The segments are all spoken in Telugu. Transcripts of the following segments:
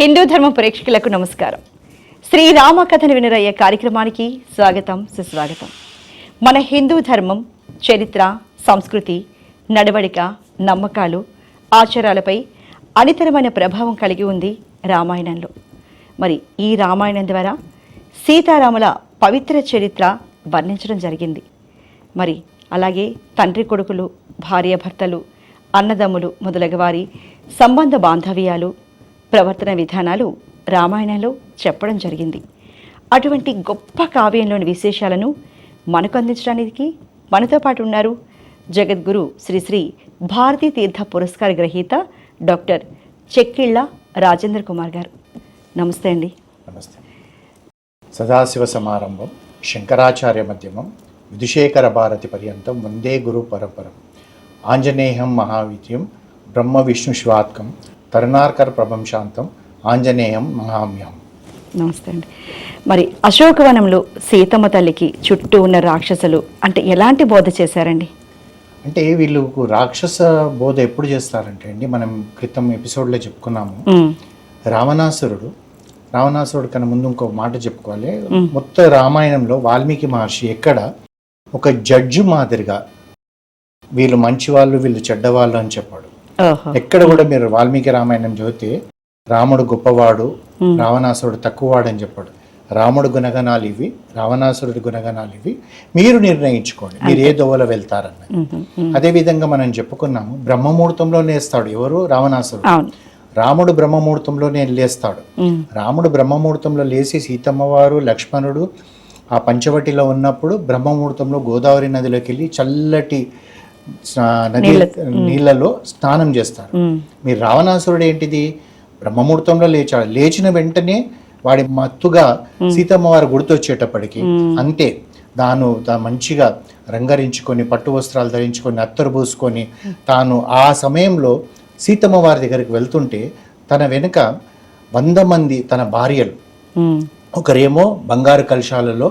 హిందూ ధర్మ ప్రేక్షకులకు నమస్కారం. శ్రీరామ కథను వినరయ్యే కార్యక్రమానికి స్వాగతం సుస్వాగతం. మన హిందూ ధర్మం చరిత్ర సంస్కృతి నడవడిక నమ్మకాలు ఆచారాలపై అనితరమైన ప్రభావం కలిగి ఉంది రామాయణంలో. మరి ఈ రామాయణం ద్వారా సీతారాముల పవిత్ర చరిత్ర వర్ణించడం జరిగింది. మరి అలాగే తండ్రి కొడుకులు భార్యాభర్తలు అన్నదమ్ములు మొదలగు వారి సంబంధ బాంధవ్యాలు ప్రవర్తన విధానాలు రామాయణంలో చెప్పడం జరిగింది. అటువంటి గొప్ప కావ్యంలోని విశేషాలను మనకు అందించడానికి మనతో పాటు ఉన్నారు జగద్గురు శ్రీ శ్రీ భారతీ తీర్థ పురస్కార గ్రహీత డాక్టర్ చెక్కిళ్ళ రాజేంద్ర కుమార్ గారు. నమస్తే అండి. నమస్తే. సదాశివ సమారంభం శంకరాచార్య మధ్యమం విధుశేఖర భారతి పర్యంతం వందే గురు పరంపరం ఆంజనేయం మహావిద్యం బ్రహ్మ విష్ణు శ్వాత్కం తరుణార్కర ప్రభం శాంతం ఆంజనేయం మహామ్యం. నమస్తే అండి. మరి అశోకవనంలో సీతమ్మ తల్లికి చుట్టూ ఉన్న రాక్షసులు అంటే ఎలాంటి బోధ చేశారండి? అంటే వీళ్ళు రాక్షస బోధ ఎప్పుడు చేస్తారంటే అండి మనం క్రితం ఎపిసోడ్లో చెప్పుకున్నాము. రావణాసురుడు రావణాసురుడు కన్నా ముందు ఇంకో మాట చెప్పుకోవాలి. మొత్తం రామాయణంలో వాల్మీకి మహర్షి ఎక్కడ ఒక జడ్జి మాదిరిగా వీళ్ళు మంచి వాళ్ళు వీళ్ళు చెడ్డవాళ్ళు అని చెప్పాడు. ఎక్కడ కూడా మీరు వాల్మీకి రామాయణం చదివితే రాముడు గొప్పవాడు రావణాసురుడు తక్కువవాడు అని చెప్పాడు. రాముడు గుణగణాలు ఇవి రావణాసురుడి గుణగణాలు ఇవి. మీరు నిర్ణయించుకోండి. మీరు ఏ దోవలో వెళ్తారని. ఉహు, ఉమ్, అదే విధంగా మనం చెప్పుకున్నాము బ్రహ్మముహూర్తంలో లేస్తాడు ఎవరు? రావణాసురుడు. రాముడు బ్రహ్మముహూర్తంలో నేను లేస్తాడు రాముడు బ్రహ్మముహూర్తంలో లేచి సీతమ్మ వారు లక్ష్మణుడు ఆ పంచవటిలో ఉన్నప్పుడు బ్రహ్మముహూర్తంలో గోదావరి నదిలోకి వెళ్ళి చల్లటి నది నీళ్ళలో స్నానం చేస్తారు. మీరు రావణాసురుడు ఏంటిది? బ్రహ్మముహూర్తంలో లేచాడు. లేచిన వెంటనే వాడి మత్తుగా సీతమ్మ వారు గుర్తొచ్చేటప్పటికి అంతే. తాను మంచిగా రంగరించుకొని పట్టు వస్త్రాలు ధరించుకొని అత్తరు పూసుకొని తాను ఆ సమయంలో సీతమ్మ వారి దగ్గరికి వెళ్తుంటే తన వెనుక వంద మంది తన భార్యలు. ఒకరేమో బంగారు కలశాలలో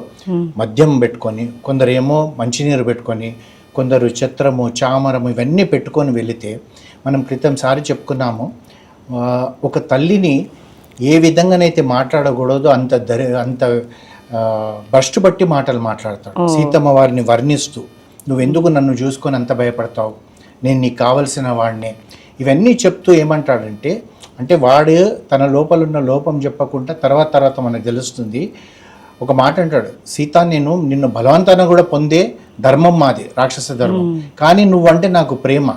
మద్యం పెట్టుకొని కొందరేమో మంచినీరు పెట్టుకొని కొందరు ఛత్రము చామరము ఇవన్నీ పెట్టుకొని వెళితే మనం క్రితం సారి చెప్పుకున్నాము ఒక తల్లిని ఏ విధంగానైతే మాట్లాడకూడదో అంత దరి అంత భ్రష్టు బట్టి మాటలు మాట్లాడతాడు. సీతమ్మ వారిని వర్ణిస్తూ నువ్వెందుకు నన్ను చూసుకొని అంత భయపడతావు? నేను నీకు కావలసిన వాడినే. ఇవన్నీ చెప్తూ ఏమంటాడంటే అంటే వాడు తన లోపల ఉన్న లోపం చెప్పకుండా తర్వాత తర్వాత మనకు తెలుస్తుంది. ఒక మాట అంటాడు సీత నేను నిన్ను బలవంతాన కూడా పొందే ధర్మం మాది రాక్షస ధర్మం. కానీ నువ్వంటే నాకు ప్రేమ.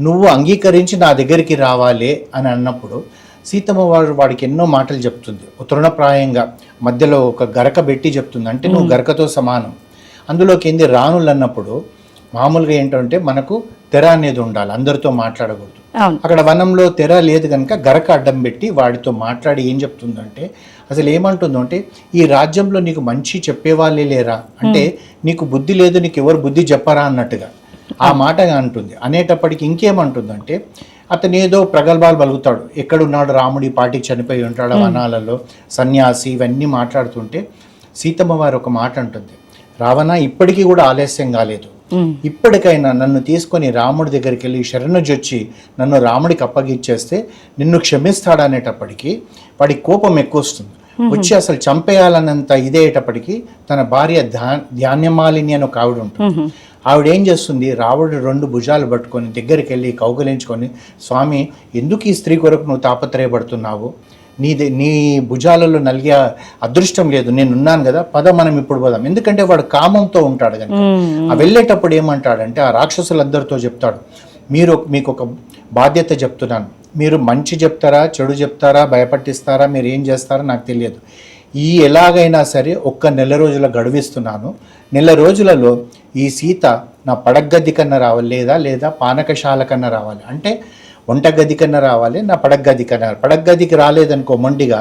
నువ్వు అంగీకరించి నా దగ్గరికి రావాలి అని అన్నప్పుడు సీతమ్మ వాడు వాడికి ఎన్నో మాటలు చెప్తుంది. తృణప్రాయంగా మధ్యలో ఒక గరక పెట్టి చెప్తుంది. అంటే నువ్వు గరకతో సమానం. అందులోకి ఏంది? రాణులు అన్నప్పుడు మామూలుగా ఏంటంటే మనకు తెర అనేది ఉండాలి. అందరితో మాట్లాడకూడదు. అక్కడ వనంలో తెర లేదు కనుక గరక అడ్డం పెట్టి వాడితో మాట్లాడి ఏం చెప్తుందంటే అసలు ఏమంటుందో అంటే ఈ రాజ్యంలో నీకు మంచి చెప్పేవాళ్ళే లేరా? అంటే నీకు బుద్ధి లేదు నీకు ఎవరు బుద్ధి చెప్పరా అన్నట్టుగా. ఆ మాట అంటుంది. అనేటప్పటికి ఇంకేమంటుందంటే అతను ఏదో ప్రగల్భాలు పలుకుతాడు. ఎక్కడున్నాడు రాముడు ఈ పాటికి చనిపోయి ఉంటాడు వనాలలో. సన్యాసి ఇవన్నీ మాట్లాడుతుంటే సీతమ్మ వారు ఒక మాట అంటుంది. రావణ ఇప్పటికీ కూడా ఆలస్యం కాలేదు. ఇప్పటికైనా నన్ను తీసుకొని రాముడి దగ్గరికి వెళ్ళి శరణుజొచ్చి నన్ను రాముడికి అప్పగిచ్చేస్తే నిన్ను క్షమిస్తాడనేటప్పటికీ వాడి కోపం ఎక్కువ వస్తుంది. వచ్చి అసలు చంపేయాలన్నంత ఇదేటప్పటికి తన భార్య ధ్యా ధ్యాన్యమాలిని అని ఒక ఆవిడ ఉంటుంది. ఆవిడ ఏం చేస్తుంది? రావుడు రెండు భుజాలు పట్టుకొని దగ్గరికి వెళ్ళి కౌగలించుకొని స్వామి ఎందుకు ఈ స్త్రీ కొరకు నువ్వు తాపత్రయపడుతున్నావు? నీ నీ భుజాలలో నలిగే అదృష్టం లేదు. నేను ఉన్నాను కదా పద మనం ఇప్పుడు పోదాం. ఎందుకంటే వాడు కామంతో ఉంటాడు కనుక. ఆ వెళ్ళేటప్పుడు ఏమంటాడంటే ఆ రాక్షసులందరితో చెప్తాడు మీరు మీకు ఒక బాధ్యత చెప్తున్నాను. మీరు మంచి చెప్తారా చెడు చెప్తారా భయపట్టిస్తారా మీరు ఏం చేస్తారో నాకు తెలియదు. ఈ ఎలాగైనా సరే ఒక్క నెల రోజుల గడువిస్తున్నాను. నెల రోజులలో ఈ సీత నా పడగ్గది కన్నా రావాలి లేదా లేదా పానకశాల కన్నా రావాలి? అంటే వంటగది కన్నా రావాలి నా పడగ్గది కన్నా పడగ్గదికి రాలేదనుకో మొండిగా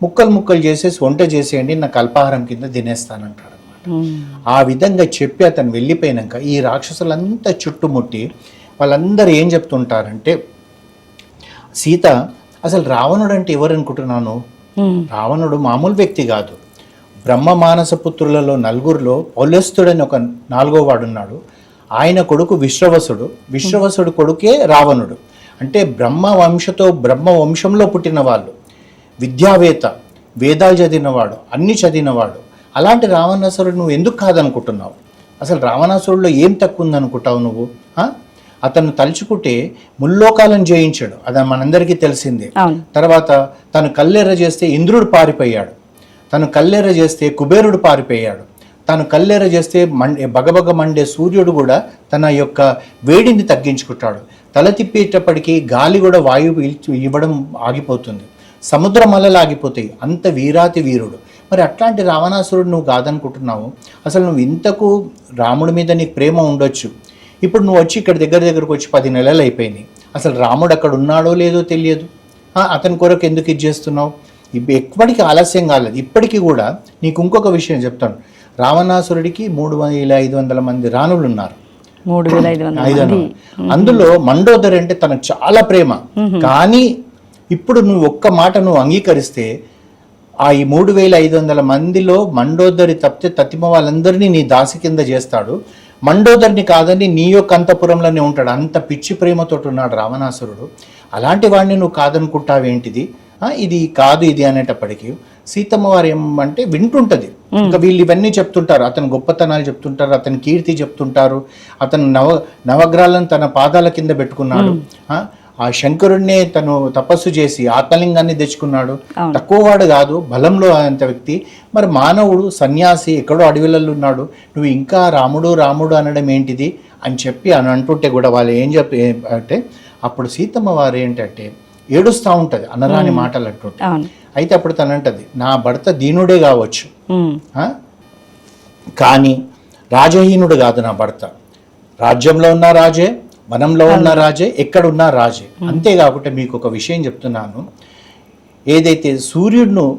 ముక్కలు ముక్కలు చేసేసి వంట చేసేయండి నాకు అల్పాహారం కింద తినేస్తానంటాడు ఉమ్, ఆ విధంగా చెప్పి అతను వెళ్ళిపోయినాక ఈ రాక్షసులంతా చుట్టుముట్టి వాళ్ళందరూ ఏం చెప్తుంటారంటే సీత అసలు రావణుడు అంటే ఎవరు అనుకుంటున్నాను రావణుడు మామూలు వ్యక్తి కాదు. బ్రహ్మ మానస పుత్రులలో నలుగురిలో పౌలస్తుడని ఒక నాలుగో వాడున్నాడు. ఆయన కొడుకు విశ్రవసుడు. విశ్రవసుడు కొడుకే రావణుడు. అంటే బ్రహ్మ వంశతో బ్రహ్మ వంశంలో పుట్టిన వాళ్ళు. విద్యావేత్త వేదాలు చదివినవాడు అన్ని చదివినవాడు. అలాంటి రావణాసురుడు నువ్వు ఎందుకు కాదనుకుంటున్నావు? అసలు రావణాసురుడిలో ఏం తక్కువ ఉందనుకుంటావు నువ్వు? అతను తలుచుకుంటే ముల్లోకాలను జయించాడు. అది మనందరికీ తెలిసిందే. తర్వాత తను కల్లెర్ర చేస్తే ఇంద్రుడు పారిపోయాడు. తను కల్లెర్ర చేస్తే కుబేరుడు పారిపోయాడు. తను కల్లెర్ర చేస్తే మండే బగబగ మండే సూర్యుడు కూడా తన యొక్క వేడిని తగ్గించుకుంటాడు. తల తిప్పేటప్పటికీ గాలి కూడా వాయువు ఇల్చి- ఇవ్వడం ఆగిపోతుంది. సముద్రం అలలు ఆగిపోతాయి. అంత వీరాతి వీరుడు. మరి అట్లాంటి రావణాసురుడు నువ్వు కాదనుకుంటున్నావు. అసలు నువ్వు ఇంతకు రాముడి మీద నీకు ప్రేమ ఉండొచ్చు. ఇప్పుడు నువ్వు వచ్చి ఇక్కడ దగ్గర దగ్గరకు వచ్చి పది నెలలు అయిపోయినాయి అసలు రాముడు అక్కడ ఉన్నాడో లేదో తెలియదు. ఆ, అతని కొరకు ఎందుకు ఇది చేస్తున్నావు? ఎప్పటికీ ఆలస్యం కాలేదు. ఇప్పటికీ కూడా నీకు ఇంకొక విషయం చెప్తాను. రావణాసురుడికి మూడు వేల ఐదు వందల మంది రాణులు ఉన్నారు మూడు వేల ఐదు వందలు. అందులో మండోదరి అంటే తనకు చాలా ప్రేమ. కానీ ఇప్పుడు నువ్వు ఒక్క మాట నువ్వు అంగీకరిస్తే ఆ ఈ మూడు వేల ఐదు వందల మందిలో మండోదరి తప్పితే తతిమ వాళ్ళందరినీ నీ దాసి కింద చేస్తాడు. మండోదరిని కాదని నీ యొక్క అంతపురంలోనే ఉంటాడు. అంత పిచ్చి ప్రేమతోటి ఉన్నాడు రావణాసురుడు. అలాంటి వాడిని నువ్వు కాదనుకుంటావేంటిది ఇది కాదు ఇది అనేటప్పటికీ సీతమ్మ వారు ఏమంటే వింటుంటది. ఇంకా వీళ్ళు ఇవన్నీ చెప్తుంటారు. అతని గొప్పతనాలు చెప్తుంటారు. అతని కీర్తి చెప్తుంటారు. అతను నవ నవగ్రహాలను తన పాదాల కింద పెట్టుకున్నాడు. ఆ, శంకరుడినే తను తపస్సు చేసి ఆత్మలింగాన్ని తెచ్చుకున్నాడు. తక్కువవాడు కాదు బలంలో అంత వ్యక్తి. మరి మానవుడు సన్యాసి ఎక్కడో అడవిలలో ఉన్నాడు. నువ్వు ఇంకా రాముడు రాముడు అనడం ఏంటిది? అని చెప్పి అని అంటుంటే కూడా వాళ్ళు ఏం చెప్పి అంటే అప్పుడు సీతమ్మ వారు ఏంటంటే ఏడుస్తూ ఉంటుంది అనరాని మాటలు అంటుంటే. అయితే అప్పుడు తను అంటది నా భర్త దీనుడే కావచ్చు? కానీ రాజహీనుడు కాదు నా భర్త. రాజ్యంలో ఉన్న రాజే వనంలో ఉన్న రాజే ఎక్కడున్నా రాజే. అంతేకాకుండా మీకు ఒక విషయం చెప్తున్నాను. ఏదైతే సూర్యుడును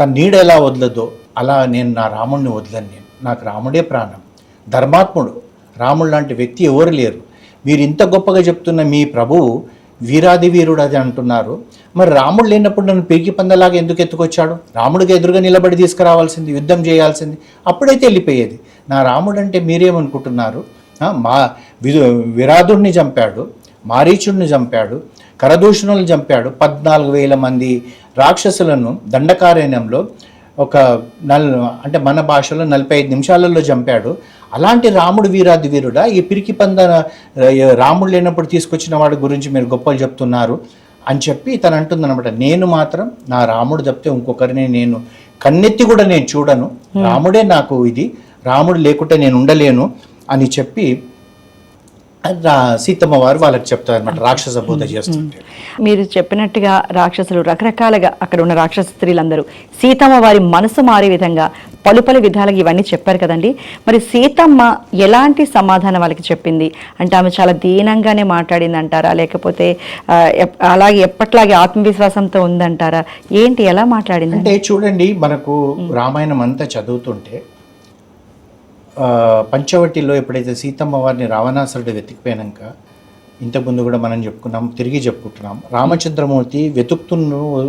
తన నీడ ఎలా వదలదో అలా నేను నా రాముడిని వదలను నేను. నాకు రాముడే ప్రాణం. ధర్మాత్ముడు. రాముడు లాంటి వ్యక్తి ఎవరు లేరు. మీరు ఇంత గొప్పగా చెప్తున్న మీ ప్రభువు వీరాది వీరుడు అది అంటున్నారు. మరి రాముడు లేనప్పుడు నన్ను పిరికి పందలాగా ఎందుకు ఎత్తుకొచ్చాడు? రాముడికి ఎదురుగా నిలబడి తీసుకురావాల్సింది యుద్ధం చేయాల్సింది అప్పుడైతే వెళ్ళిపోయేది. నా రాముడు అంటే మీరేమనుకుంటున్నారు? మా వి విరాధుడిని చంపాడు మారీచుడిని చంపాడు కరదూషణులను చంపాడు. పద్నాలుగు వేల మంది రాక్షసులను దండకారణ్యంలో ఒక నల్ అంటే మన భాషలో నలభై ఐదు నిమిషాలలో చంపాడు. అలాంటి రాముడు వీరాది వీరుడా? ఈ పిరికి పంద రాముడు లేనప్పుడు తీసుకొచ్చిన వాడి గురించి మీరు గొప్పలు చెప్తున్నారు అని చెప్పి తను అంటుందన్నమాట. నేను మాత్రం నా రాముడు తప్పితే ఇంకొకరిని నేను కన్నెత్తి కూడా నేను చూడను. రాముడే నాకు ఇది. రాముడు లేకుంటే నేను ఉండలేను. అని చెప్పి సీతమ్మ వారు వాళ్ళకి చెప్తారు అనమాట రాక్షస బోధ చేస్తుంటే. మీరు చెప్పినట్టుగా రాక్షసులు రకరకాలుగా అక్కడ ఉన్న రాక్షస స్త్రీలందరూ సీతమ్మ వారి మనసు మారే విధంగా పలు పలు విధాలుగా ఇవన్నీ చెప్పారు కదండి. మరి సీతమ్మ ఎలాంటి సమాధానం వాళ్ళకి చెప్పింది? అంటే ఆమె చాలా దీనంగానే మాట్లాడింది అంటారా లేకపోతే అలాగే ఎప్పట్లాగే ఆత్మవిశ్వాసంతో ఉందంటారా? ఏంటి ఎలా మాట్లాడింది అంటే చూడండి మనకు రామాయణం అంతా చదువుతుంటే పంచవటిలో ఎప్పుడైతే సీతమ్మ వారిని రావణాసురుడు వెతికిపోయాక ఇంతకుముందు కూడా మనం చెప్పుకున్నాం తిరిగి చెప్పుకుంటున్నాం రామచంద్రమూర్తి వెతుకుతూ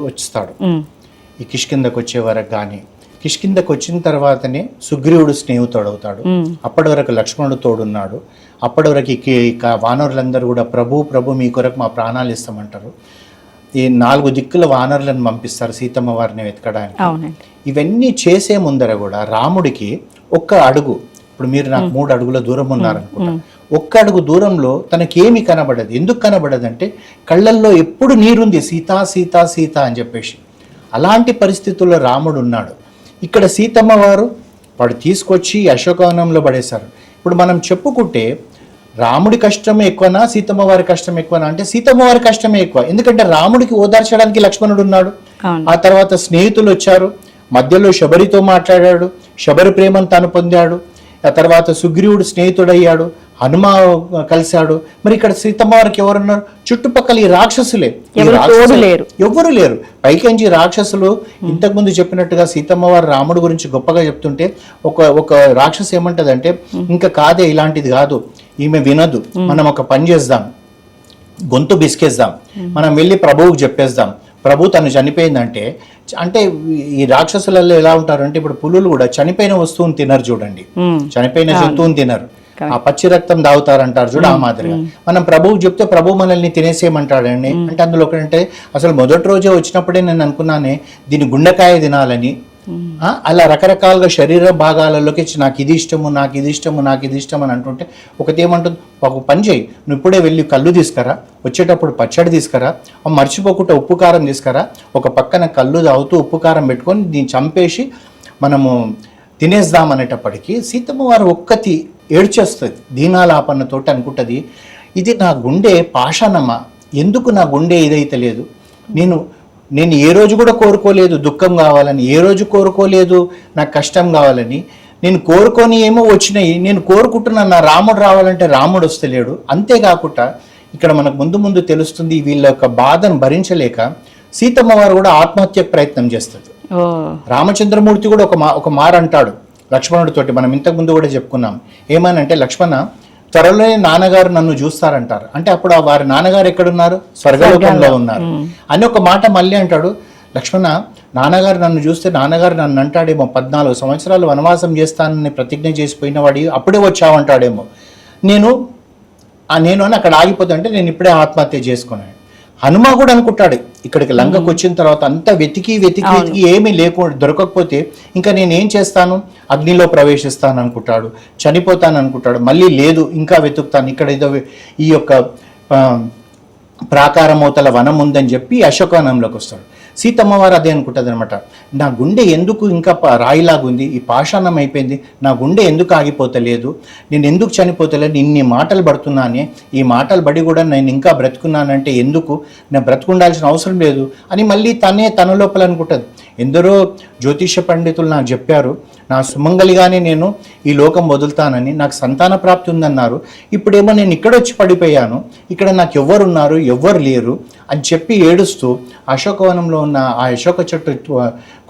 వస్తాడు. ఈ కిష్కిందకు వచ్చే వరకు కానీ కిష్కిందకు వచ్చిన తర్వాతనే సుగ్రీవుడు స్నేహితుడు అవుతాడు. అప్పటి వరకు లక్ష్మణుడు తోడున్నాడు. అప్పటి వరకు ఇక వానరులందరూ కూడా ప్రభు ప్రభు మీ కొరకు మా ప్రాణాలు ఇస్తామంటారు. ఈ నాలుగు దిక్కుల వానరులను పంపిస్తారు సీతమ్మ వారిని వెతకడానికి. ఇవన్నీ చేసే ముందర కూడా రాముడికి ఒక్క అడుగు ఇప్పుడు మీరు నాకు మూడు అడుగుల దూరం ఉన్నారనుకుంటా. ఒక్క అడుగు దూరంలో తనకేమి కనబడదు. ఎందుకు కనబడదంటే కళ్ళల్లో ఎప్పుడు నీరుంది సీతా సీతా సీత అని చెప్పేసి. అలాంటి పరిస్థితుల్లో రాముడు ఉన్నాడు. ఇక్కడ సీతమ్మ వారు వాడు తీసుకొచ్చి అశోకవనంలో పడేశారు. ఇప్పుడు మనం చెప్పుకుంటే రాముడి కష్టమే ఎక్కువనా సీతమ్మ వారి కష్టం ఎక్కువనా? అంటే సీతమ్మ వారి కష్టమే ఎక్కువ. ఎందుకంటే రాముడికి ఓదార్చడానికి లక్ష్మణుడు ఉన్నాడు. ఆ తర్వాత స్నేహితులు వచ్చారు. మధ్యలో శబరితో మాట్లాడాడు. శబరి ప్రేమను తాను పొందాడు. ఆ తర్వాత సుగ్రీవుడు స్నేహితుడయ్యాడు హనుమ కలిశాడు. మరి ఇక్కడ సీతమ్మ వారికి ఎవరున్నారు? చుట్టుపక్కల ఈ రాక్షసులే. ఎవరు లేరు. పైకెంచి రాక్షసులు? ఇంతకుముందు చెప్పినట్టుగా సీతమ్మ వారు రాముడు గురించి గొప్పగా చెప్తుంటే ఒక ఒక రాక్షసు ఏమంటదంటే ఇంకా కాదే ఇలాంటిది కాదు. ఈమె వినదు. మనం ఒక పని చేద్దాం. గొంతు బిసికేద్దాం. మనం వెళ్ళి ప్రభువుకు చెప్పేద్దాం. ప్రభు తను చనిపోయిందంటే అంటే ఈ రాక్షసులలో ఎలా ఉంటారు అంటే ఇప్పుడు పులులు కూడా చనిపోయిన వస్తువుని తినరు చూడండి. చనిపోయిన జంతువుని తినరు. ఆ పచ్చి రక్తం తాగుతారంటారు చూడు ఆ మాదిరిగా. మనం ప్రభువు చెప్తే ప్రభు మనల్ని తినేసేయమంటాడండి. అంటే అందులో ఒకటంటే అసలు మొదటి రోజే వచ్చినప్పుడే నేను అనుకున్నానే దీని గుండెకాయ తినాలని అలా రకరకాలుగా శరీర భాగాలలోకి నాకు ఇది ఇష్టము నాకు ఇది ఇష్టము నాకు ఇది ఇష్టం అని అంటుంటే ఒకటి ఏమంటుంది? ఒక పని చేయి నువ్వు ఇప్పుడే వెళ్ళి కళ్ళు తీసుకురా వచ్చేటప్పుడు పచ్చడి తీసుకురా మర్చిపోకుండా ఉప్పు కారం తీసుకురా ఒక పక్కన కళ్ళు తాగుతూ ఉప్పు కారం పెట్టుకొని దీన్ని చంపేసి మనము తినేద్దాం అనేటప్పటికీ సీతమ్మ వారు ఒక్కతి ఏడ్చేస్తుంది దీనాలాపన్నతోటి అనుకుంటుంది ఇది నా గుండె పాషాణమా? ఎందుకు నా గుండె ఇదైతే లేదు? నేను నేను ఏ రోజు కూడా కోరుకోలేదు దుఃఖం కావాలని ఏ రోజు కోరుకోలేదు నాకు కష్టం కావాలని. నేను కోరుకొని ఏమో వచ్చినాయి నేను కోరుకుంటున్నాను నా రాముడు రావాలంటే రాముడు వస్తలేడు. అంతేకాకుండా ఇక్కడ మనకు ముందు ముందు తెలుస్తుంది వీళ్ళ యొక్క బాధను భరించలేక సీతమ్మ వారు కూడా ఆత్మహత్యకు ప్రయత్నం చేస్తుంది. రామచంద్రమూర్తి కూడా ఒక మా ఒక మాట అంటాడు లక్ష్మణుడితోటి మనం ఇంతకు ముందు కూడా చెప్పుకున్నాం. ఏమనంటే లక్ష్మణ త్వరలోనే నాన్నగారు నన్ను చూస్తారంటారు. అంటే అప్పుడు ఆ వారి నాన్నగారు ఎక్కడున్నారు? స్వర్గలోకంలో ఉన్నారు. అని ఒక మాట మళ్ళీ అంటాడు. లక్ష్మణ నాన్నగారు నన్ను చూస్తే నాన్నగారు నన్ను అంటాడేమో పద్నాలుగు సంవత్సరాలు వనవాసం చేస్తానని ప్రతిజ్ఞ చేసిపోయిన వాడి అప్పుడే వచ్చావంటాడేమో నేను నేను అని అక్కడ ఆగిపోతుంటే నేను ఇప్పుడే ఆత్మహత్య చేసుకున్నాను. హనుమ కూడా అనుకుంటాడు ఇక్కడికి లంకకు వచ్చిన తర్వాత అంతా వెతికి వెతికి వెతికి ఏమీ లేకుండా దొరకకపోతే ఇంకా నేను ఏం చేస్తాను? అగ్నిలో ప్రవేశిస్తాను అనుకుంటాడు చనిపోతాను అనుకుంటాడు మళ్ళీ లేదు ఇంకా వెతుకుతాను. ఇక్కడ ఏదో ఈ యొక్క ప్రాకారమూతల వనం ఉందని చెప్పి అశోకవనంలోకి వస్తాడు. సీతమ్మవారు అదే అనుకుంటుంది అనమాట నా గుండె ఎందుకు ఇంకా రాయిలాగుంది ఈ పాషాణం అయిపోయింది. నా గుండె ఎందుకు ఆగిపోతలేదు? నేను ఎందుకు చనిపోతలేదు? ఇన్ని మాటలు పడుతున్నానే. ఈ మాటలు బడి కూడా నేను ఇంకా బ్రతుకున్నానంటే ఎందుకు? నేను బ్రతుకుండాల్సిన అవసరం లేదు అని మళ్ళీ తనే తన లోపల అనుకుంటుంది. ఎందరో జ్యోతిష పండితులు నాకు చెప్పారు నా సుమంగలిగానే నేను ఈ లోకం వదులుతానని నాకు సంతాన ప్రాప్తి ఉందన్నారు. ఇప్పుడేమో నేను ఇక్కడ వచ్చి పడిపోయాను. ఇక్కడ నాకు ఎవ్వరున్నారు ఎవ్వరు లేరు అని చెప్పి ఏడుస్తూ అశోకవనంలో ఉన్న ఆ అశోక చెట్టు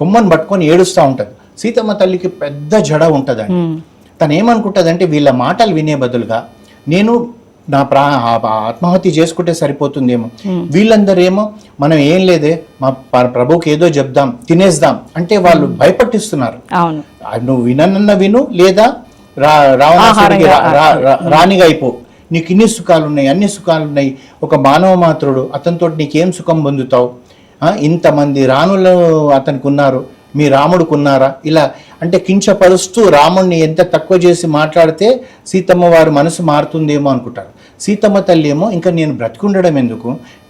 కొమ్మను పట్టుకొని ఏడుస్తూ ఉంటుంది. సీతమ్మ తల్లికి పెద్ద జడ ఉంటుందండి. తను ఏమనుకుంటుందంటే వీళ్ళ మాటలు వినే బదులుగా నేను నా ప్రా ఆత్మహత్య చేసుకుంటే సరిపోతుందేమో. వీళ్ళందరేమో మనం ఏం లేదే మా ప్రభుకి ఏదో చెప్దాం తినేద్దాం అంటే వాళ్ళు భయపట్టిస్తున్నారు. నువ్వు విననన్న విను లేదా రా రావణాసుడికి రాణిగా అయిపో. నీకు ఇన్ని సుఖాలు ఉన్నాయి అన్ని సుఖాలు ఉన్నాయి ఒక మానవ మాత్రుడు అతనితో నీకేం సుఖం పొందుతావు? ఇంతమంది రాణులు అతనికి ఉన్నారు మీ రాముడికి ఉన్నారా ఇలా అంటే కించపరుస్తూ రాముడిని ఎంత తక్కువ చేసి మాట్లాడితే సీతమ్మ వారి మనసు మారుతుందేమో అనుకుంటారు. సీతమ్మ తల్లి ఏమో ఇంకా నేను బ్రతికుండడం ఎందుకు?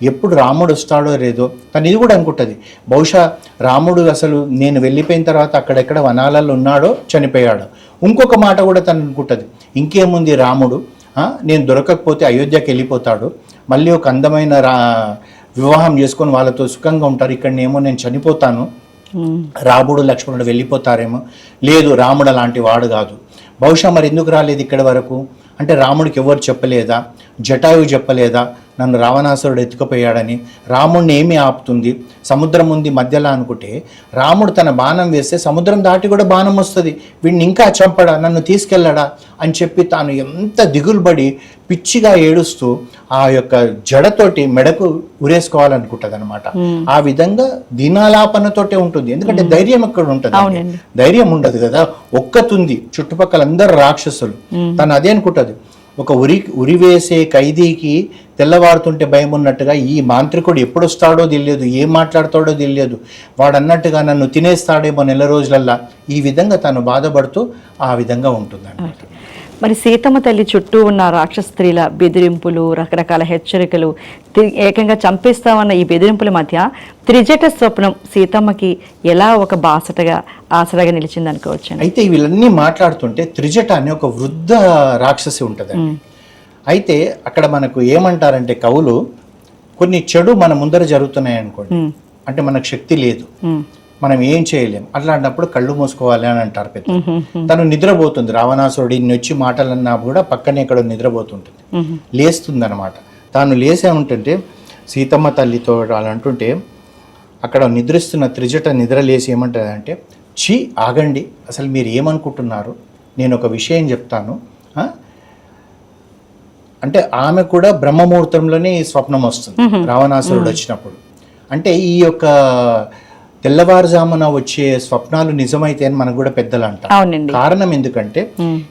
ఎప్పుడు రాముడు వస్తాడో లేదో? తను ఇది కూడా అనుకుంటుంది. బహుశా రాముడు అసలు నేను వెళ్ళిపోయిన తర్వాత అక్కడెక్కడ వనాలలో ఉన్నాడో చనిపోయాడో. ఇంకొక మాట కూడా తను అనుకుంటుంది. ఇంకేముంది రాముడు? నేను దొరకకపోతే అయోధ్యకి వెళ్ళిపోతాడు మళ్ళీ ఒక అందమైన రా వివాహం చేసుకొని వాళ్ళతో సుఖంగా ఉంటారు. ఇక్కడనేమో నేను చనిపోతాను. రాముడు లక్ష్మణుడు వెళ్ళిపోతారేమో. లేదు రాముడు అలాంటి వాడు కాదు. బహుశా మరి ఎందుకు రాలేదు ఇక్కడి వరకు? అంటే రాముడికి ఎవరు చెప్పలేదా? జటాయువు చెప్పలేదా? నన్ను రావణాసురుడు ఎత్తుకుపోయాడని రాముడిని ఏమి ఆపుతుంది? సముద్రం ఉంది మధ్యలో అనుకుంటే రాముడు తన బాణం వేస్తే సముద్రం దాటి కూడా బాణం వస్తుంది. వీడిని ఇంకా చంపడా? నన్ను తీసుకెళ్ళడా? అని చెప్పి తాను ఎంత దిగులుబడి పిచ్చిగా ఏడుస్తూ ఆ యొక్క జడతోటి మెడకు ఉరేసుకోవాలనుకుంటుంది అనమాట ఆ విధంగా దినాలాపనతోటే ఉంటుంది. ఎందుకంటే ధైర్యం ఎక్కడ ఉంటుంది. ధైర్యం ఉండదు కదా. ఒక్కతుంది. చుట్టుపక్కల అందరు రాక్షసులు. తను అదే అనుకుంటది. ఒక ఉరి ఉరి వేసే ఖైదీకి తెల్లవారుతుంటే భయం ఉన్నట్టుగా ఈ మాంత్రికుడు ఎప్పుడు వస్తాడో తెలియదు ఏం మాట్లాడతాడో తెలియదు. వాడు అన్నట్టుగా నన్ను తినేస్తాడేమో నెల రోజులల్లా. ఈ విధంగా తను బాధపడుతూ ఆ విధంగా ఉంటుందన్నమాట. మరి సీతమ్మ తల్లి చుట్టూ ఉన్న రాక్షస స్త్రీల బెదిరింపులు రకరకాల హెచ్చరికలు ఏకంగా చంపేస్తామన్న ఈ బెదిరింపుల మధ్య త్రిజట స్వప్నం సీతమ్మకి ఎలా ఒక బాసటగా ఆసరాగా నిలిచింది అనుకోవచ్చండి. అయితే వీళ్ళన్నీ మాట్లాడుతుంటే త్రిజట అనే ఒక వృద్ధ రాక్షసి ఉంటుందండి. అయితే అక్కడ మనకు ఏమంటారంటే కవులు కొన్ని చెడు మన ముందర జరుగుతున్నాయి అనుకోండి అంటే మనకు శక్తి లేదు. మనం ఏం చేయలేం. అట్లాంటప్పుడు కళ్ళు మూసుకోవాలి అని అంటారు పెద్ద తను నిద్రపోతుంది. రావణాసురుడు ఇన్ని వచ్చి మాటలన్నా కూడా పక్కనే ఎక్కడో నిద్రపోతుంటుంది. లేస్తుంది అనమాట తాను లేసే ఉంటుంటే సీతమ్మ తల్లితో అలా అంటుంటే అక్కడ నిద్రిస్తున్న త్రిజట నిద్ర లేసి ఏమంటుందంటే ఛీ ఆగండి. అసలు మీరు ఏమనుకుంటున్నారు? నేను ఒక విషయం చెప్తాను? అంటే ఆమె కూడా బ్రహ్మముహూర్తంలోనే స్వప్నం వస్తుంది. రావణాసురుడు వచ్చినప్పుడు. అంటే ఈ యొక్క తెల్లవారుజామున వచ్చే స్వప్నాలు నిజమైతే అని మనకు కూడా పెద్దలు అంటారు కారణం ఎందుకంటే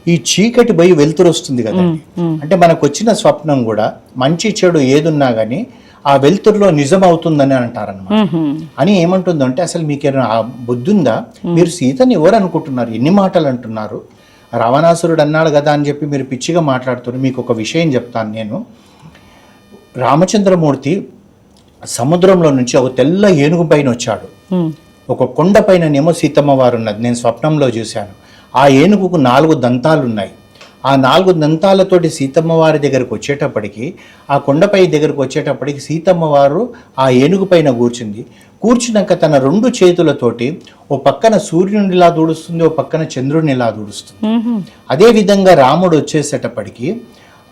ఈ చీకటి పోయి వెలుతురు వస్తుంది కదండి ఉమ్, అంటే మనకు వచ్చిన స్వప్నం కూడా మంచి చెడు ఏదున్నా గానీ ఆ వెలుతురులో నిజం అవుతుందని ఉమ్, అని ఏమంటుందంటే అసలు మీకు ఆ బుద్ధి ఉందా మీరు సీతని ఎవరు అనుకుంటున్నారు? ఎన్ని మాటలు అంటున్నారు? రావణాసురుడు అన్నాడు కదా అని చెప్పి మీరు పిచ్చిగా మాట్లాడుతున్నారు. మీకు ఒక విషయం చెప్తాను నేను. రామచంద్రమూర్తి సముద్రంలో నుంచి ఒక తెల్ల ఏనుగు పైన వచ్చాడు. ఒక కొండ పైననేమో సీతమ్మ వారు ఉన్నది నేను స్వప్నంలో చూశాను. ఆ ఏనుగుకు నాలుగు దంతాలు ఉన్నాయి ఆ నాలుగు దంతాలతోటి సీతమ్మ వారి దగ్గరకు వచ్చేటప్పటికి ఆ కొండపై దగ్గరకు వచ్చేటప్పటికి సీతమ్మ వారు ఆ ఏనుగు పైన కూర్చుంది. కూర్చున్నాక తన రెండు చేతులతోటి ఓ పక్కన సూర్యునిలా దూడుస్తుంది ఓ పక్కన చంద్రునిలా దూడుస్తుంది. ఉమ్, ఉమ్, అదే విధంగా రాముడు వచ్చేసేటప్పటికి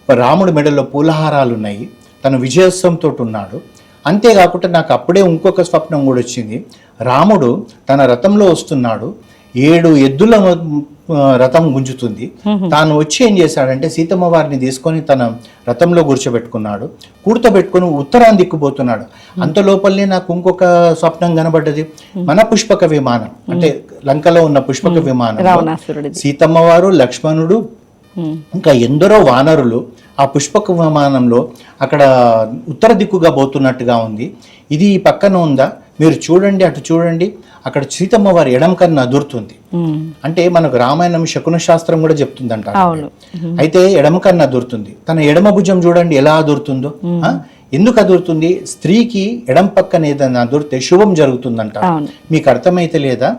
రాముడి మెడలో పూలహారాలు ఉన్నాయి తను విజయోత్సవంతో ఉన్నాడు. అంతేకాకుండా నాకు అప్పుడే ఇంకొక స్వప్నం కూడా వచ్చింది. రాముడు తన రథంలో వస్తున్నాడు. ఏడు ఎద్దుల రథం గుంజుతుంది. తాను వచ్చి ఏం చేశాడంటే సీతమ్మ వారిని తీసుకొని తన రథంలో కూర్చోబెట్టుకున్నాడు. కూర్చోబెట్టుకొని ఉత్తరాన్ని దిక్కుపోతున్నాడు. అంత లోపలనే నాకు ఇంకొక స్వప్నం కనబడ్డది. మన పుష్పక విమానం. అంటే లంకలో ఉన్న పుష్పక విమానం. సీతమ్మ వారు లక్ష్మణుడు ఇంకా ఎందరో వానరులు ఆ పుష్పక విమానంలో అక్కడ ఉత్తర దిక్కుగా పోతున్నట్టుగా ఉంది. ఇది ఈ పక్కన ఉందా? మీరు చూడండి అటు చూడండి. అక్కడ సీతమ్మ వారి ఎడం కన్నా అదురుతుంది. అంటే మనకు రామాయణం శకున శాస్త్రం కూడా చెప్తుందంట అయితే ఎడమ కన్నా అదురుతుంది. తన ఎడమ భుజం చూడండి ఎలా అదురుతుందో? ఎందుకు అదురుతుంది? స్త్రీకి ఎడం పక్కన ఏదైనా అదురితే శుభం జరుగుతుందంట. మీకు అర్థమైతే లేదా?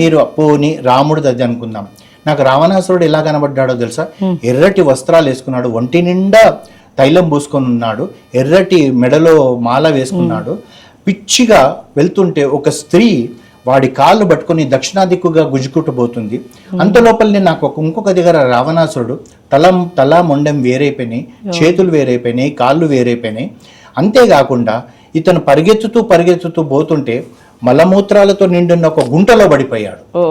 మీరు పోని రాముడిది అది అనుకుందాం. నాకు రావణాసురుడు ఎలా కనబడ్డాడో తెలుసా? ఎర్రటి వస్త్రాలు వేసుకున్నాడు. ఒంటి నిండా తైలం పూసుకొని ఉన్నాడు. ఎర్రటి మెడలో మాల వేసుకున్నాడు. పిచ్చిగా వెళ్తుంటే ఒక స్త్రీ వాడి కాళ్ళు పట్టుకొని దక్షిణా దిక్కుగా గుజుకుంటూ పోతుంది అంత లోపలనే నాకు ఒక ఇంకొక దగ్గర రావణాసురుడు తల తల మొండెం వేరైపోయినాయి చేతులు వేరైపోయినాయి కాళ్ళు వేరైపోయినాయి. అంతేకాకుండా ఇతను పరిగెత్తుతూ పరిగెత్తుతూ పోతుంటే మలమూత్రాలతో నిండిన ఒక గుంటలో పడిపోయాడు. ఓ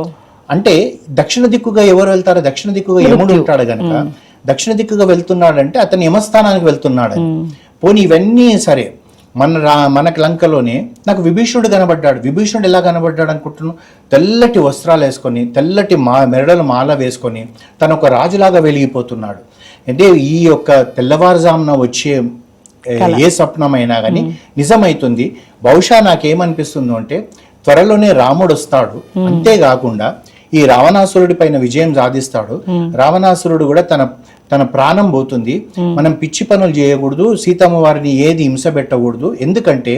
అంటే దక్షిణ దిక్కుగా ఎవరు వెళ్తారో దక్షిణ దిక్కుగా యముడు ఉంటాడు గనక దక్షిణ దిక్కుగా వెళ్తున్నాడంటే అతను యమస్థానానికి వెళ్తున్నాడని పోనీ ఇవన్నీ సరే మన రా మనకి లంకలోనే నాకు విభీషణుడు కనబడ్డాడు. విభీషణుడు ఎలా కనబడ్డాడు అనుకుంటున్నాను తెల్లటి వస్త్రాలు వేసుకొని తెల్లటి మా మెరడలు మాల వేసుకొని తను ఒక రాజులాగా వెలిగిపోతున్నాడు. అంటే ఈ యొక్క తెల్లవారుజామున వచ్చే ఏ- స్వప్నమైనా కానీ నిజమైతుంది. బహుశా నాకేమనిపిస్తుందో అంటే త్వరలోనే రాముడు వస్తాడు. అంతేకాకుండా ఈ రావణాసురుడి పైన విజయం సాధిస్తాడు. రావణాసురుడు కూడా తన తన ప్రాణం పోతుంది. మనం పిచ్చి పనులు చేయకూడదు. సీతమ్మ వారిని ఏది హింస పెట్టకూడదు. ఎందుకంటే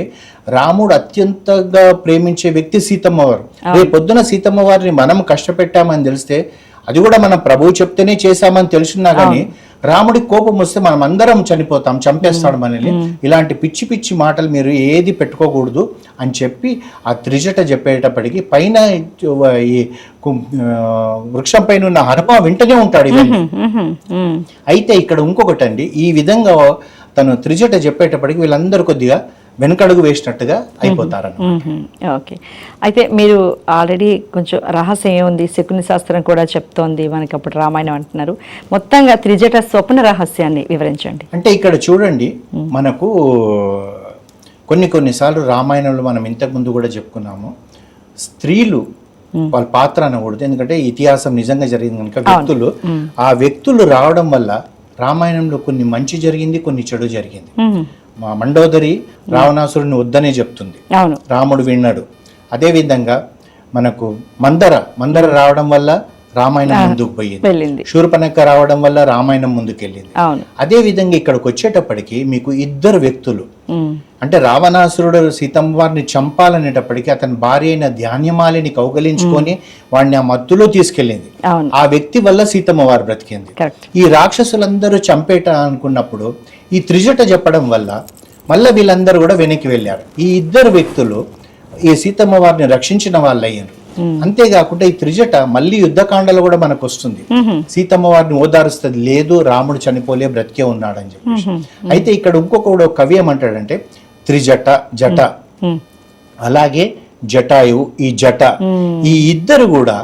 రాముడు అత్యంతగా ప్రేమించే వ్యక్తి సీతమ్మ వారు. రేపు పొద్దున సీతమ్మ వారిని మనం కష్టపెట్టామని తెలిస్తే అది కూడా మనం ప్రభువు చెప్తేనే చేశామని తెలుసున్నా కానీ రాముడికి కోపం వస్తే మనం అందరం చనిపోతాం చంపేస్తాడు మనల్ని. ఇలాంటి పిచ్చి పిచ్చి మాటలు మీరు ఏది పెట్టుకోకూడదు అని చెప్పి ఆ త్రిజట చెప్పేటప్పటికి పైన ఈ వృక్షం పైన ఉన్న హనుమ వింటనే ఉంటాడు ఇవన్నీ. అయితే ఇక్కడ ఇంకొకటి అండి ఈ విధంగా తను త్రిజట చెప్పేటప్పటికి వీళ్ళందరూ కొద్దిగా వెనకడుగు వేసినట్టుగా అయిపోతారన్న మ్మ్. ఓకే. అయితే మీరు ఆల్రెడీ కొంచెం రహస్యం ఏముంది? శకుని శాస్త్రం కూడా చెప్తోంది మనకి అప్పుడు రామాయణం అంటున్నారు. మొత్తంగా త్రిజట స్వప్న రహస్యాన్ని వివరించండి. అంటే ఇక్కడ చూడండి మనకు కొన్ని కొన్నిసార్లు రామాయణంలో మనం ఇంతకు ముందు కూడా చెప్పుకున్నాము. స్త్రీలు వాళ్ళ పాత్ర అనకూడదు. ఎందుకంటే ఇతిహాసం నిజంగా జరిగింది కనుక వ్యక్తులు. ఆ వ్యక్తులు రావడం వల్ల రామాయణంలో కొన్ని మంచి జరిగింది కొన్ని చెడు జరిగింది. మండోదరి రావణాసురుని వద్దనే చెప్తుంది. రాముడు విన్నాడు. అదేవిధంగా మనకు మందర మందర రావడం వల్ల రామాయణం ముందుకు పోయింది. శూర్పణఖ రావడం వల్ల రామాయణం ముందుకెళ్ళింది అదే విధంగా ఇక్కడికి వచ్చేటప్పటికి మీకు ఇద్దరు వ్యక్తులు. అంటే రావణాసురుడు సీతమ్మ వారిని చంపాలనేటప్పటికి అతని భార్య అయిన ధాన్యమాలిని కౌగలించుకొని వాడిని ఆ మత్తులో తీసుకెళ్ళింది. ఆ వ్యక్తి వల్ల సీతమ్మ వారు బ్రతికింది. ఈ రాక్షసులందరూ చంపేట అనుకున్నప్పుడు ఈ త్రిజట చెప్పడం వల్ల మళ్ళీ వీళ్ళందరూ కూడా వెనక్కి వెళ్ళారు. ఈ ఇద్దరు వ్యక్తులు ఈ సీతమ్మ వారిని రక్షించిన వాళ్ళు అయ్యారు అంతేకాకుండా ఈ త్రిజట మళ్ళీ యుద్ధకాండలో కూడా మనకు వస్తుంది మ్మ్. సీతమ్మ వారిని ఓదారుస్తుంది లేదు రాముడు చనిపోలే బ్రతికే ఉన్నాడని చెప్పి అయితే ఇక్కడ ఇంకొక కవి ఏమంటాడంటే త్రిజట జట. అలాగే జటాయువు ఈ జట. ఈ ఇద్దరు కూడా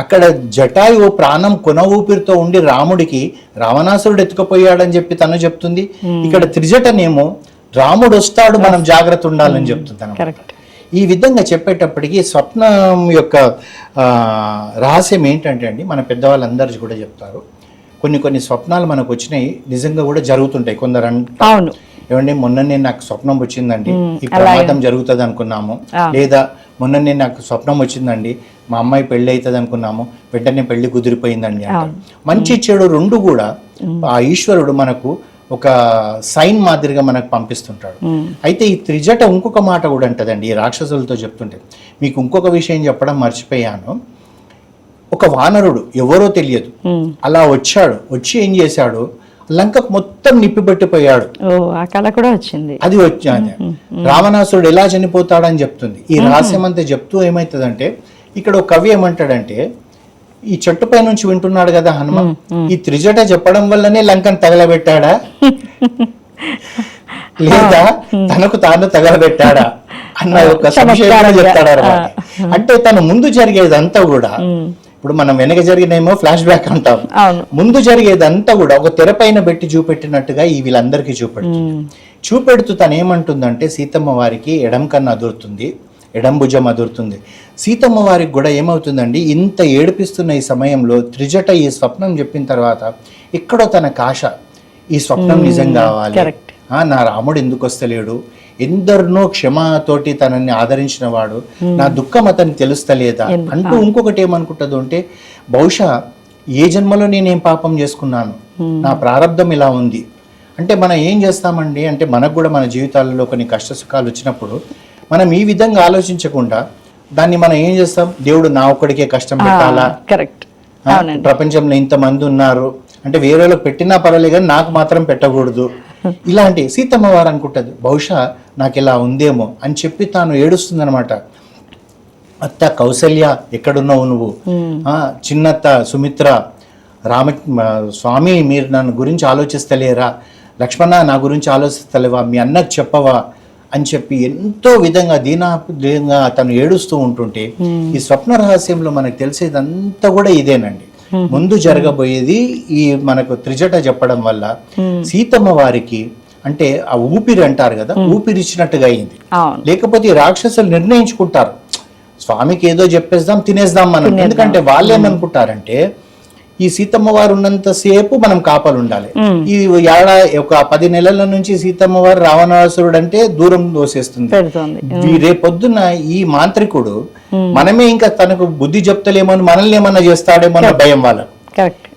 అక్కడ జటాయువు ప్రాణం కొన ఊపిరితో ఉండి రాముడికి రావణాసురుడు ఎత్తుకుపోయాడని చెప్పి తను చెప్తుంది. ఇక్కడ త్రిజటనేమో రాముడు వస్తాడు మనం జాగ్రత్త ఉండాలని చెప్తుంది ఈ విధంగా చెప్పేటప్పటికి స్వప్నం యొక్క ఆ, రహస్యం ఏంటంటే అండి మన పెద్దవాళ్ళందరూ కూడా చెప్తారు. కొన్ని కొన్ని స్వప్నాలు మనకు వచ్చినాయి నిజంగా కూడా జరుగుతుంటాయి. కొందరు అవును. ఏమండి మొన్ననే నాకు స్వప్నం వచ్చిందండి. ఈ ప్రమాదం జరుగుతుంది అనుకున్నాము. లేదా మొన్ననే నాకు స్వప్నం వచ్చిందండి. మా అమ్మాయి పెళ్ళి అవుతుంది అనుకున్నాము వెంటనే పెళ్ళి కుదిరిపోయిందండి మంచి చెడు రెండు కూడా ఆ ఈశ్వరుడు మనకు ఒక సైన్ మాదిరిగా మనకు పంపిస్తుంటాడు. అయితే ఈ త్రిజట ఇంకొక మాట కూడా అంటదండి ఈ రాక్షసులతో చెప్తుంటే. మీకు ఇంకొక విషయం చెప్పడం మర్చిపోయాను. ఒక వానరుడు ఎవరో తెలియదు. అలా వచ్చాడు వచ్చి ఏం చేశాడు? లంకకు మొత్తం నిప్పిపెట్టిపోయాడు ఆ కళ కూడా వచ్చింది. అది వచ్చాది రావణాసురుడు ఎలా చనిపోతాడని చెప్తుంది. ఈ రహస్యం అంతా చెప్తూ ఏమవుతుందంటే ఇక్కడ ఒక కవి ఏమంటాడంటే ఈ చెట్టుపై నుంచి వింటున్నాడు కదా హనుమ ఈ త్రిజట చెప్పడం వల్లనే లంకను తగలబెట్టాడా? లేదా తనకు తాను తగలబెట్టాడా? అన్న ఒక సంశయం చెప్తాడు. అంటే తను ముందు జరిగేదంతా కూడా ఇప్పుడు మనం వెనక జరిగినేమో ఫ్లాష్ బ్యాక్ అంటాం. ముందు జరిగేదంతా కూడా ఒక తెర పైన పెట్టి చూపెట్టినట్టుగా ఈ వీళ్ళందరికీ చూపెడుతుంది. చూపెడుతూ తను ఏమంటుందంటే సీతమ్మ వారికి ఎడం కన్ను అదురుతుంది. ఎడం భుజం అదురుతుంది సీతమ్మ వారికి కూడా ఏమవుతుందండి? ఇంత ఏడిపిస్తున్న ఈ సమయంలో త్రిజట ఈ స్వప్నం చెప్పిన తర్వాత ఎక్కడో తన కాశ. ఈ స్వప్నం నిజం కావాలి. నా రాముడు ఎందుకు వస్తలేడు? ఎందరినో క్షమతోటి తనని ఆదరించిన వాడు. నా దుఃఖం అతనికి తెలుస్తలేదా? అంటూ ఇంకొకటి ఏమనుకుంటుంది అంటే బహుశా ఏ జన్మలో నేనేం పాపం చేసుకున్నాను? నా ప్రారంధం ఇలా ఉంది. అంటే మనం ఏం చేస్తామండి? అంటే మనకు కూడా మన జీవితాలలో కొన్ని కష్ట సుఖాలు వచ్చినప్పుడు మనం ఈ విధంగా ఆలోచించకుండా దాన్ని మనం ఏం చేస్తాం? దేవుడు నా ఒక్కడికే కష్టం పెట్టాలా? కరెక్ట్ ప్రపంచంలో ఇంతమంది ఉన్నారు. అంటే వేరే వాళ్ళకి పెట్టినా పర్వాలేదు కానీ నాకు మాత్రం పెట్టకూడదు. ఇలాంటి సీతమ్మ వారు అనుకుంటది బహుశా నాకు ఇలా ఉందేమో అని చెప్పి తాను ఏడుస్తుంది అనమాట అత్త కౌసల్య ఎక్కడున్నావు నువ్వు? ఆ, చిన్నత్త సుమిత్ర రామ స్వామి మీరు నన్ను గురించి ఆలోచిస్తలేరా? లక్ష్మణ నా గురించి ఆలోచిస్తలేవా? మీ అన్నకు చెప్పవా? అని చెప్పి ఎంతో విధంగా దీనాగా తను ఏడుస్తూ ఉంటుంటే ఈ స్వప్న రహస్యంలో మనకు తెలిసేదంతా కూడా ఇదేనండి. ముందు జరగబోయేది ఈ మనకు త్రిజట చెప్పడం వల్ల సీతమ్మ వారికి అంటే ఆ ఊపిరి అంటారు కదా ఊపిరి ఇచ్చినట్టుగా అయింది. లేకపోతే రాక్షసులు నిర్ణయించుకుంటారు. స్వామికి ఏదో చెప్పేద్దాం తినేద్దాం మనం ఎందుకంటే వాళ్ళు ఏమనుకుంటారంటే ఈ సీతమ్మ వారు ఉన్నంత సేపు మనం కాపలు ఉండాలి ఈ ఏడా ఒక పది నెలల నుంచి సీతమ్మ వారు రావణాసురుడు అంటే దూరం దోసేస్తుంది రేపొద్దున ఈ మాంత్రికుడు మనమే ఇంకా తనకు బుద్ధి చెప్తలేమో మనల్ని ఏమన్నా చేస్తాడేమో అన్న భయం వాళ్ళకు.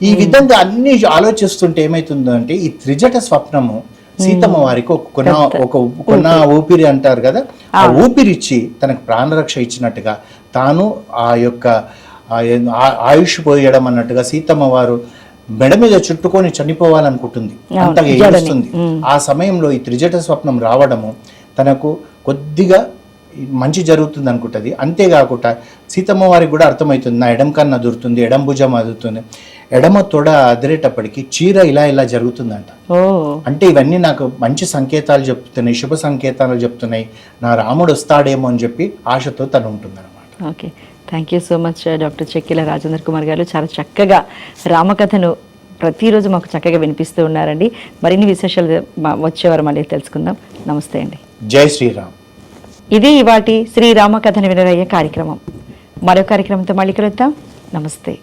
ఈ విధంగా అన్ని ఆలోచిస్తుంటే ఏమైతుందో అంటే ఈ త్రిజట స్వప్నము సీతమ్మ వారికి ఒక కొన ఒక కొన ఊపిరి. అంటారు కదా ఆ. ఊపిరిచ్చి తనకు ప్రాణరక్ష ఇచ్చినట్టుగా తాను ఆ యొక్క ఆయుష్ పోయడం అన్నట్టుగా సీతమ్మ వారు మెడ మీద చుట్టుకొని చనిపోవాలనుకుంటుంది. అంతగా ఏడుస్తుంది. ఆ సమయంలో ఈ త్రిజట స్వప్నం రావడము తనకు కొద్దిగా మంచి జరుగుతుంది అనుకుంటుంది. అంతేకాకుండా సీతమ్మ వారికి కూడా అర్థమవుతుంది నా ఎడం కన్ను అదురుతుంది ఎడం భుజం అదురుతుంది. ఎడమ తొడ అదిరేటప్పటికి చీర ఇలా ఇలా జరుగుతుందంట. అంటే ఇవన్నీ నాకు మంచి సంకేతాలు చెప్తున్నాయి శుభ సంకేతాలు చెప్తున్నాయి. నా రాముడు వస్తాడేమో అని చెప్పి ఆశతో తను ఉంటుందన్నమాట. Okay. Thank you so much doctor Chekkila Rajendra Kumar గారు. చాలా చక్కగా రామకథను ప్రతిరోజు మాకు చక్కగా వినిపిస్తూ ఉన్నారండి. మరిన్ని విశేషాలు వచ్చేవారు మళ్ళీ తెలుసుకుందాం. నమస్తే అండి. జై శ్రీరామ్. ఇది ఇవాటి శ్రీ రామకథను వినరయ్యే కార్యక్రమం. మరో కార్యక్రమంతో మళ్ళీ కలుద్దాం. నమస్తే.